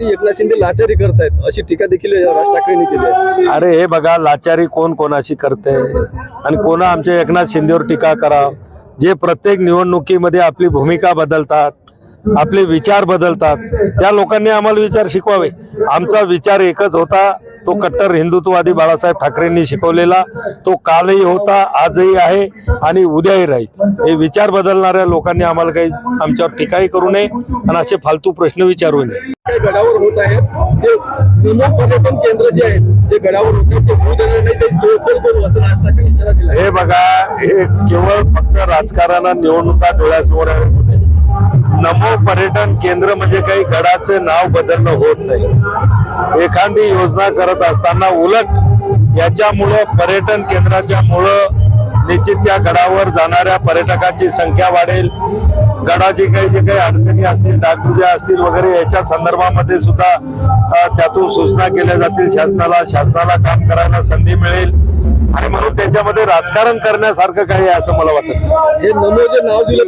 एकनाथ शिंदे लाचारी करतायत अशी टीका देखील राज ठाकरेंनी केली आहे. अरे हे बघा लाचारी कोण कोणाशी करते? आणि कोणा आमच्या एकनाथ शिंदेवर टीका करा जे प्रत्येक निवडणुकीमध्ये आपली भूमिका बदलतात आपले विचार बदलतात त्या लोकांनी आम्हाला विचार शिकवावे. आमचा विचार एकच होता तो कट्टर हिंदुत्ववादी बाळासाहेब ठाकरेंनी शिकवलेला तो कालही होता आजही आहे आणि उद्याही राहील हे विचार बदलणाऱ्या लोकांनी आम्हाला काही आमच्यावर टीकाही करू नये आणि असे फालतू प्रश्न विचारू नये काही गडावर होत आहेत ते निमो पर्यटन केंद्र जे आहेत जे गडावर होत ते होऊ देणार नाही ते तोडफोड करू असं राज ठाकरे इशारा दिला आहे. हे बघा हे केवळ फक्त राजकारण निवडणुका डोळ्यासमोर आहे. नमो पर्यटन केंद्र म्हणजे काही गडाचे नाव बदलणं होत नाही एखादी योजना करत असताना उलट याच्यामुळं पर्यटन केंद्राच्या मुळं निश्चित त्या गडावर जाणाऱ्या पर्यटकांची संख्या वाढेल. गडाची काही जे काही अडचणी असतील डागडुज्या असतील वगैरे याच्या संदर्भामध्ये सुद्धा त्यातून सूचना केल्या जातील. शासनाला शासनाला काम करायला संधी मिळेल. आणि म्हणून त्याच्यामध्ये राजकारण करण्यासारखं काही आहे असं मला वाटत. हे नमो जे नाव दिलं